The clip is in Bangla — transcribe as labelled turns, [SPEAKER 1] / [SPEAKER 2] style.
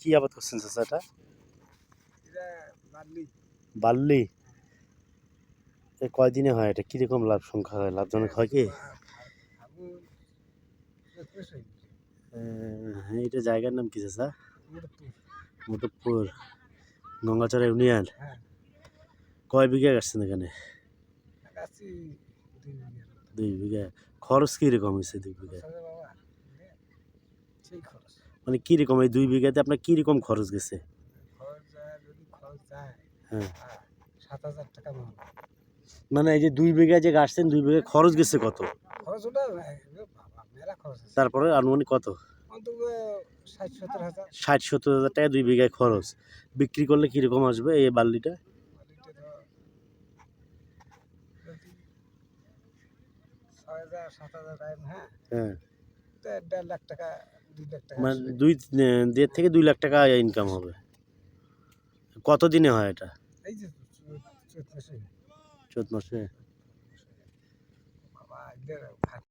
[SPEAKER 1] কি আবাদ করছেন চাচা এটা? এ কয়দিনে হয় এটা? কীরকম লাভ সংখ্যা হয়? লাভজনক হয় কি?
[SPEAKER 2] হয়ে
[SPEAKER 1] এটা জায়গার নাম কি চাচা। মুটুপুর গঙ্গাচড়া ইউনিয়ন?
[SPEAKER 2] হ্যাঁ।
[SPEAKER 1] কয় বিঘা গাছছেন এখানে?
[SPEAKER 2] দুই
[SPEAKER 1] বিঘা। খরচ কীরকম হয়েছে দুই বিঘা
[SPEAKER 2] খরচ হবে বাবা বুঝলে? সেই খরচ
[SPEAKER 1] মানে কীরকম এই দুই বিঘাতে আপনার কীরকম খরচ গেছে? হ্যাঁ।
[SPEAKER 2] মানে।
[SPEAKER 1] এই যে দুই বিঘা যে গাছছেন দুই বিঘা খরচ গেছে কত? তারপরে আনুমানিক কত?
[SPEAKER 2] ষাট সত্তর হাজার।
[SPEAKER 1] টাকা দুই বিঘায় খরচ। বিক্রি করলে কীরকম আসবে এই
[SPEAKER 2] টাইম হ্যাঁ।
[SPEAKER 1] হ্যাঁ।
[SPEAKER 2] দেড় লাখ টাকা
[SPEAKER 1] মানে দুই দেড় থেকে দুই লাখ টাকা ইনকাম হবে। কত দিনে হয় এটা?
[SPEAKER 2] এই চৈত মাসে।
[SPEAKER 1] চোদ্দ মাসে।